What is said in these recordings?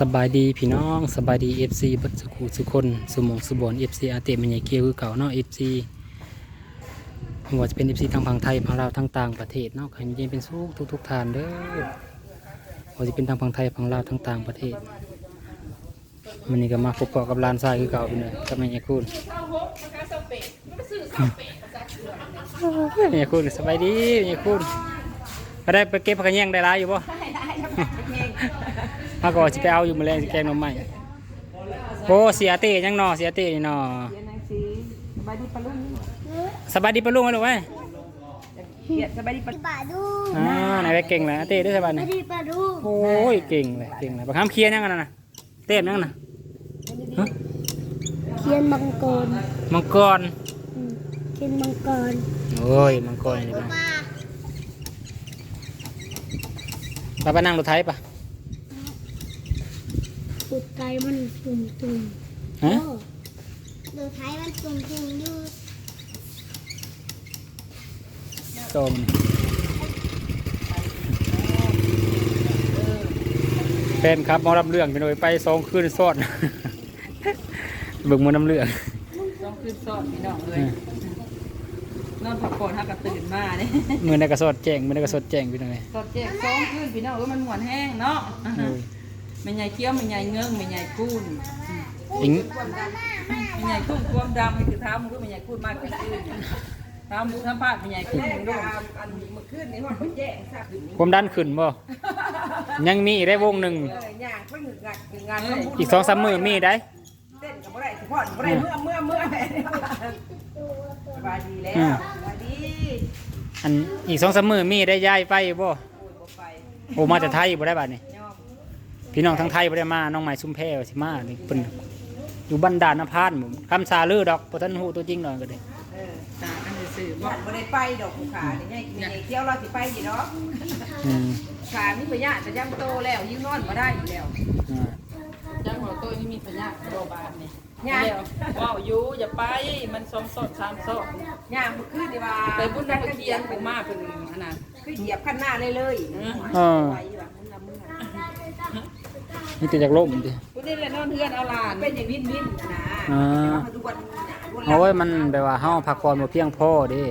สบายดีพี่น้องสบายดีเอฟซีบัดสุขุสุคนสมองสุบอนเอฟซีอาเตมันใหญ่เกียวคือเก่าเนาะเอฟซีไม่ว่าจะเป็นเอฟซีทางฝั่งไทยฝั่งลาวทั้งต่างประเทศเนาะขอให้ยินเป็นสุขทุกทุกทานเด้อว่าจะเป็นทางฝั่งไทยฝั่งลาวทั้งต่างประเทศมันนี่ก็มาพบกาะกับลานทรายคือเก่าพี่น้องกับแม่ยาคุณแม่ยาคุณสบายดีแม่ยาคุณไปได้ไปเก็บผักแยงได้ร้ายอยู่ป่ ถ้าก็สิไปเอาอยู่มื้อแรงสิแกงหน่อไม้โอ้เสียเต้ยังหนอเสียเต้นี่หนอเขียนหนังสือสบายดีปะลุงสบายดีปะลุงไหมลูกเว้ยเขียสบายดีปะลาดูอ่าไหนไปเก่งเลยเต้ด้วยสบายไม่นี่ได้ปลาดูโอ้ยเก่งเลยเก่งเลยบางคำเคลียร์ยังกันนะเต้มยังนะเขียนมังกรมังกรเขียนมังกรโอ้ยมังกรนี่ปะลาไปไปนั่งรถไถปะ ปุดไก่มันตุ่มตุ่มฮะดูไทยมันตุ่มตุ่มดูโตมนเป็นครับหมอรับเรื่องไปหน่อยไปสองคืนซ้อนเบิ่งหมันน้ำเรื่องต้องขึ้นสอดพี่น้องเลยนอนพักผ่อนฮักกระตื่นมาเนี่ยมือในกระสอดแจ้งมือในกระสอดแจ้งไปหน่อยสอดแจกสองขึ้นพี่น้องเออมันหมวนแห้งเนาะเออ ไม่ใหญ่เคี้ยวไม่ใหญ่เงื้องไม่ใหญ่กุ้นอิงไม่ใหญ่กุ้นความดำนี่คือเท้ามึงก็ไม่ใหญ่กุ้นมากกว่าขึ้นเท้ามึงทั้งพาดไม่ใหญ่กุ้นมึงด้วยอันเมื่อคืนนี่ว่าเขาแจ้งทราบถึงความดันขึ้นบ่ยังมีอีกได้วงหนึ่งย่างเพิ่งงานงานอีกสองสามมือมีได้เต้นกับบ่ได้สิพ่อนบ่ได้เมื่อเมื่อเมื่อสบายดีแล้วสบายดีอันอีกสองสามมือมีได้ย้ายไปบ่โอ้ยบ่ไปโอ้มาแต่ไทยบ่ได้บัดนี้ย่อม พี่น้องทั้งไทยบ่ได้มา น้องใหม่ซุ่มแพรวสิมานี่เพิ่นอยู่บ้านดานนภาสหมู่คำซาลือดอกบ่ทันฮู้ตัวจริงดอกก็ได้เออตาอันสื่อบอกบ่ได้ไปดอกผู้ขานี่ไงมีไงเที่ยวเราสิไปอยู่เนาะอืมขามีพยาจะย่ำโตแล้วยิ่งนอนบ่ได้อยู่แล้วอ่าจังหัวโตนี่มีพยาโรบาทนี่ย่าว้าวอยู่อย่าไปมันสองสอดสามสอดย่าเมื่อคืนนี่ว่าไปบุญนักเรียนผมมาเป็นอันนั้นคือเหยียบขั้นหน้าเลยเลยเออ ไปอยู่มึงน่ะมึงน่ะ มีแต่จากล่มติกูนี่แหละนอนเฮือนเอาหลานเป็นอย่างวินวินนะอ่าทุกวันนี้นะโอ้ยมันแบบว่าเฮาพักผ่อนบ่เพียงพอเด้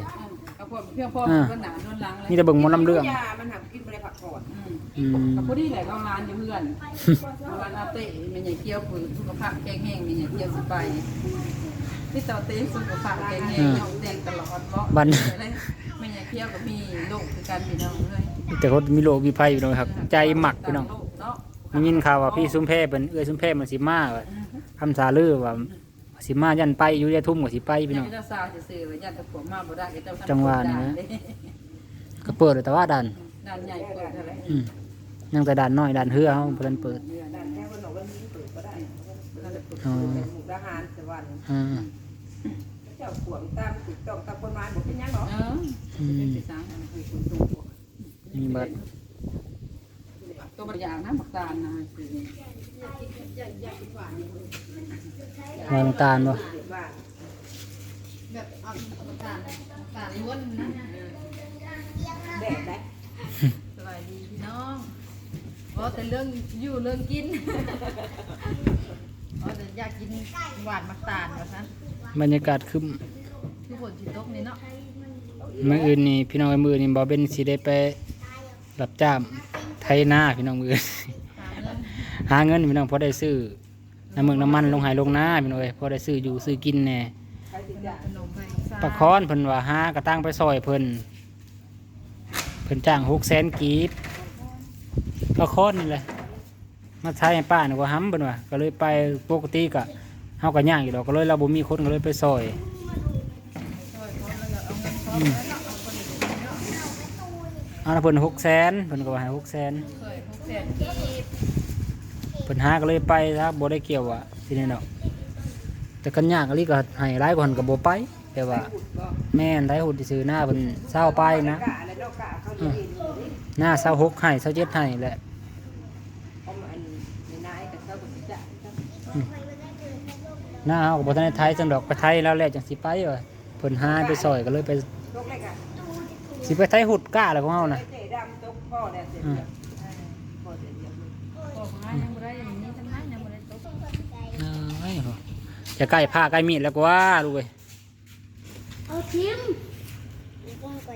กับพ่อเพียงพ่ออ่าเพื่อนหนาโดนหลังเลยมีแต่เบิ่งหมอลำเรื่องยามันหักกินไม่ได้ผักก่อนอืมกับผู้ที่แหละก็ร้านอยู่เพื่อนเอาร้านอาเต้มันใหญ่เกี๊ยวผืนสุขภาพแกงแห้งมันใหญ่เกี๊ยวสิไปที่เตาเต้สุขภาพแกงแห้งเอาเต้นตลอดเพราะบันมันใหญ่เกี๊ยวก็มีโรคคือการพี่น้องเลยแต่คนมีโรคมีภัยพี่น้องครับ ใจหมักพี่น้อง เนาะได้ยินข่าวว่าพี่ซุ้มแพเป็นเอื้อยซุ้มแพมันสิมาว่าคำสาลือว่าสิมายันไปอยู่ยาทุ่มก็สิไปพี่น้องเจ้าสาวจะซื้อญาติตะผมมาบ่ได้ก็เจ้าจังหวะนี้นะก็เปิดแต่ว่าดันด้านใหญ่เปิดอะไรอืมยังแต่ดันน้อยดันเฮือเฮาเพิ่นเปิดด้านแค่วันหนวันนี้เปิดก็ได้นั่นแหละเปิดอ๋อเป็นหมู่ทหารสวรรค์อ่าเจ้าขวมตามติดต้องตามกฎหมายบอกเป็นยังหรอเอออืมเป็นสางอันคือคุณตูมีบัตร ตัวบางอย่างนะหมักตาลนะคือวางตาลบ่แบบเอาตาลตาลล้วนนะแดดได้สบายดีพี่น้องเพราะแต่เรื่องอยู่เรื่องกินเพราะแต่อยากกินหวานหมักตาลว่าซะบรรยากาศคึมคือฝนสิตกนี่เนาะมื้ออื่นนี่พี่น้องไอ้มื้อนี่บ่เป็นสิได้ไปรับจ้า งไถนาพี่น้องมือหาเงินหาเงินพี่น้องพอได้ซื้อน้ำมึงน้ำมันลงไหลงหน้าพี่น้องเอ้ยพอได้ซื้ออยู่ซื้อกินแน่ใครติดยาขนมให้ซ่าปลาคอนเพิ่นว่าหากระตั้งไปซอยเพิ่นเพิ่นจ้างหกแสนกีบปลาคอนนี่แหละมาใช้ให้ป้านี่ว่าห้ำเพิ่นว่าก็เลยไปปกติก็เฮาก็ย่างอยู่ดอกก็เลยเราบ่มีคนก็เลยไปซอยอ เอาละเพิ่นหกแสนเพิ่นก็ว่าให้หกแสนเคยพวกแสนกีบเพิ่นหาก็เลยไปครับบ่ได้เกี่ยวว่าที่นี่ดอกแต่กันยากอีหลีก็ให้หลายกว่าหันก็บ่ไปแต่ว่า แม่นได้หุ่นที่ซื้อหน้าเป็นเศร้าไปนะหน้าเศร้าหกให้เศร้าเจ็ดให้แหละเอามาอันในนาเขาก็สิจะหน้าเฮาก็บ่ทันไทยจังดอกไปไทยแล้วแหละจังสิไปว่าเพิ่นหาไปซอยก็เลยไปตกเลยกะ สิไปไทยหุดก้าแล้วของเฮานะเจ๊ดำตกพ่อแล้วเสร็จแล้วพ่อเสร็จแล้วพ่อของอ้ายยังบ่ได้อย่างนี้ทั้งจะใกล้ผ้าใกล้มีดแล้วก็ว่าลูกเอ้ยเอาทิ้งลงไป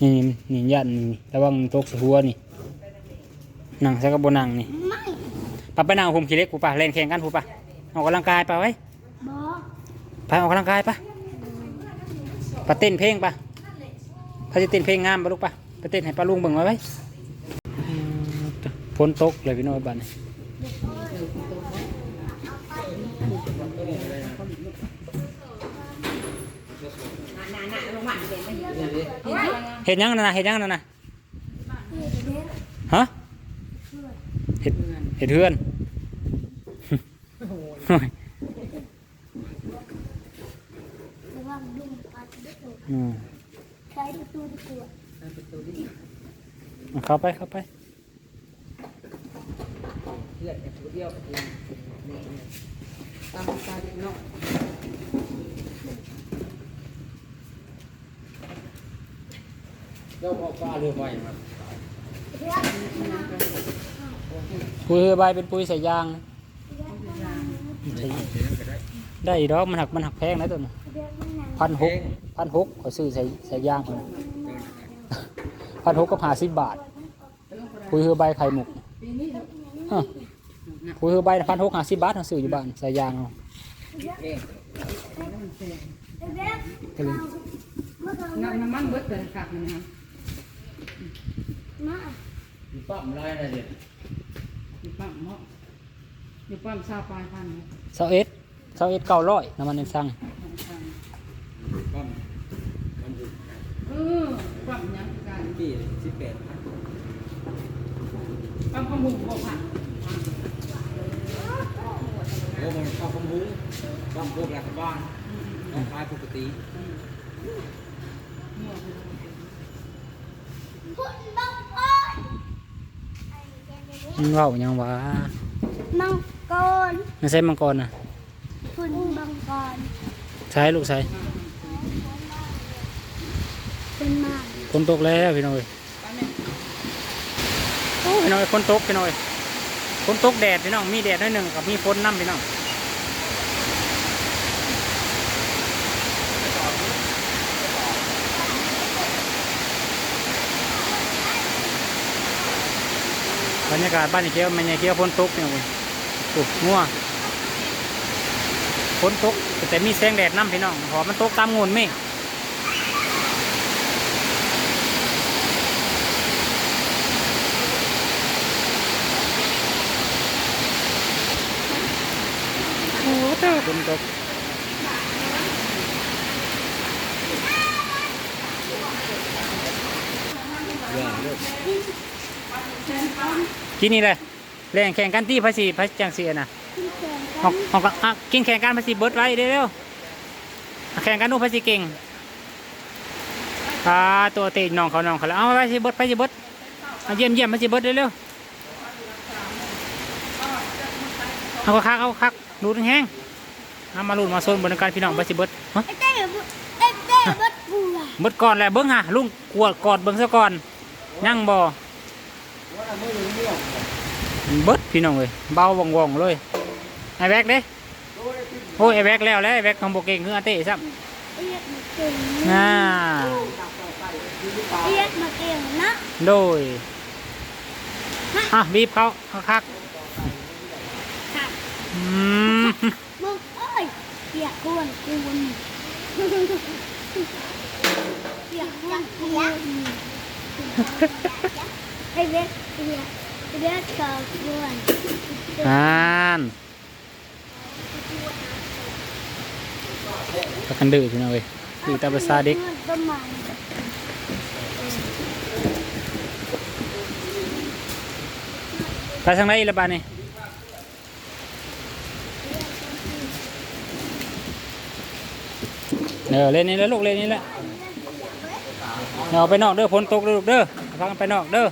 นี่นี่ยันนี่ระวังตกใส่หัวนี่นั่งใส่กระบนั่งนี่ไม่ปะไปนั่งผมขี้เล็กกูปะเล่นแข่งกันกูปะออกกำลังกายปะไว้บอไปออกกำลังกายปะปะเต้นเพลงปะ ถ้าจะเต้นเพลงงามปะลูกปะไปเต้นให้ปลาลุงเบิ่งไว้ไว้อืมฝนตกเลยพี่น้อยบ้านนี่เห็นยังนะเห็นยังนะนะฮะเห็ดเห็ดเพื่อนอืม ใช้ประตูดีกว่า เอาเข้าไปเข้าไปเลือดแบบเดียวตามตาเด็กน้องเราพอป้าเรือไว้มาปุ๋ยใบเป็นปุ๋ยใส่ยางใส่ได้อีกดอกมันหักมันหักแพงนะตัวนี้เรียกมันนั่งพันหกพันหกขอซื้อใส่ใส่ยางคน พันหกก็ผ่าสิบบาทปุ๋ยใบไข่หมกอ้าวปุ๋ยใบพันหกห้าสิบบาทเอาซื้ออยู่บ้านใส่ยางเอาเรียกไปเลยน้ำน้ำมันเบิดเลยค่ะมันนะครับมามีปั๊มไรนะเด็ดอยู่ปั๊มเนาะอยู่ปั๊มซาปลายพันธุ์เสาเอ็ดเสาเอ็ดเก้าร้อยน้ำมันยังสั่งปั๊มมันอยู่ เออปั๊มยังกัน ที่สิบแปดพันปั๊มข้าวหมูบ่ผ่านโอ้มันเข้าคำมุ้งปั๊มพวกรัฐบาลต้องขายปกติพุ่นบังกรมันเว่าหยังวะมังกรไม่ใช่มังกรนะพุ่นบังกรใช้ลูกใช้เป็นมาก ฝนตกแล้วพี่น้อยโอ้พี่น้อยฝนตกพี่น้อยฝนตกแดดพี่น้องมีแดดหนิดหนึ่งกับมีฝนน้ำพี่น้องบรรยากาศบ้านนี่เกี้ยวมันยังเกี้ยวฝนตกเนี่ยคุณโอ้งัวฝนตกแต่มีแสงแดดน้ำพี่น้องเพอมันตกตามงูนเมฆ โอ้เจ้า ฝนตกกินนี่เลยแรงแข่งกันที่ภาษีภาษีจังเสียนะหอกหอกอะกินแข่งกันภาษีเบิร์ดไว้เร็วๆแข่งกันดูภาษีเก่งอ่าตัวเตะน้องเขาน้องเขาแล้วเอาภาษีเบิร์ดภาษีเบิร์ดเยี่ยมเยี่ยมภาษีเบิร์ดเร็วๆเอาคักเอาคักดูดแห้ง เอามาลุ้นมาโซนบนการพี่น้องภาษีเบิร์ดฮะไอ้เต้บุไอ้เต้บัดบัวเบิดก่อนแหละเบิ้งฮะลุงกวดกอดเบิ้งซะก่อนยังบ่เบิดพี่น้องเลยเบาว่องว่องๆเลยไอ้แบกเด้โอ้ยไอ้แบกแล้วแล้วไอ้แบกของโบเก่งคืออาเต้ซ้เอียดมาเก่งำน่าเอียดมาเก่งนะโดยอะบีบเขาคักค่ะๆอืมมึงเอ้ยเปียกกวนกวนเปียกก้วนกวนไอ้เวกเปียกไอ้เวกกกวนอ่านพักกันดื้อพี่น้องเลยดื้อตามภาษาเด็กไปทางไหนละบ้าดนี่ ออเล่นนี่แล้วลูกเล่นนี่แหละเอาไปนอกเด้อฝนตกเด้อลูกเด้อพักไปนอกเด้อ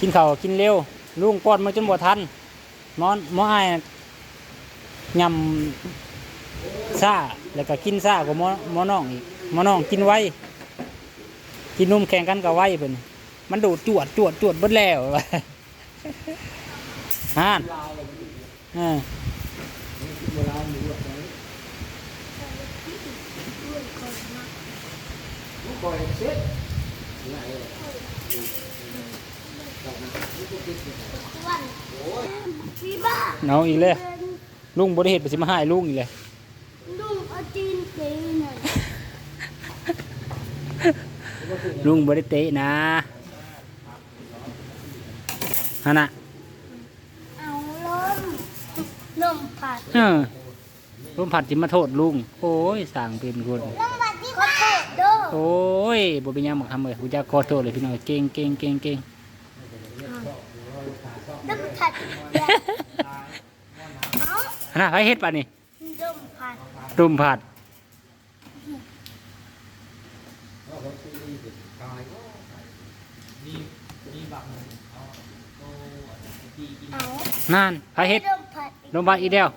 กินเข้ากินเร็วลุงป้อนมาจนบ่ทันมอนมอไอ้ยำซาแล้วก็กินซากว่ามอมอน้องอีกมอน้องกินไว กินนุ่มแข่งกันกับไว้เพิ่นมันดูดจวดจวดจวดเบิดแล้วฮ่านอ่าเนาอาอีกเลยลุงบริเหตุไปสิมาให้ลุงอีกเลยลุงเอาจีนเก๋หน่อย ลุงบริเตะนะฮะนะเอาลมลมผัดเออลุงผัดจิมาโทษลุง โอ้ยสั่งเป็นคนลมผัดที่ขอโทษเด้อโอ้ยบ่เป็นหยังหมักทำเลยกูจะขอโทษเลยพี่น้องเก่งเก่งเก่งเก่งลมผัดแบบเอาฮะนะใครเฮ็ดป่ะนี่ลมผัดตุ่มผัด เอานั่นใครเฮ็ดลมผัดลงมาอีกเดียว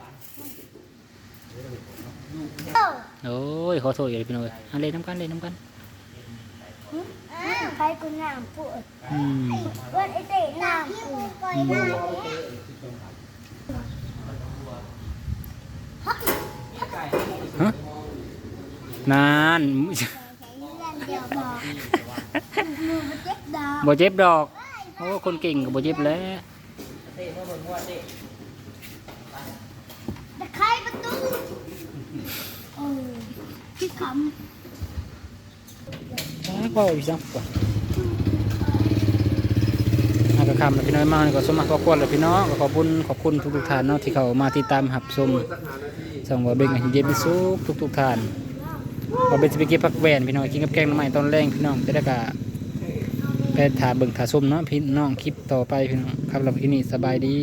เอ้าโอ้ยขอโทษเลยพี่น้องเอ้ยอันเล่นน้ำกันเล่นน้ำกันใครกูน้ำปวดอืมวันไอเตะน้ำปวดปล่อยน้ำฮะนั่นเดี๋ยวบ อกมือมันเจ็บดาวบ่เจ็บดอก โอ้ คนเก่งก็บ่เจ็บแหล้วตะไคร้ประตูเออที่ทก็อีกสักก่อนอากระคำแล้วพี่น้อยมากนี่ก็สมมาขอบคุณเลยพี่น้องก็ขอบคุณขอบคุณทุกๆท่านเนาะที่เขามาติดตามหับชมส่งว่าเบ่งให้เย็นเป็นสุขทุกๆท่าน เราเป็นสไปเก็บผักแวนพี่น้องกินกับแกงน้ำใหม่ตอนแรงพี่น้องจะได้กะไปถาเบิ่งถาส้มเนาะพี่น้องคลิปต่อไปพี่น้องครับเราที่นี่สบายดี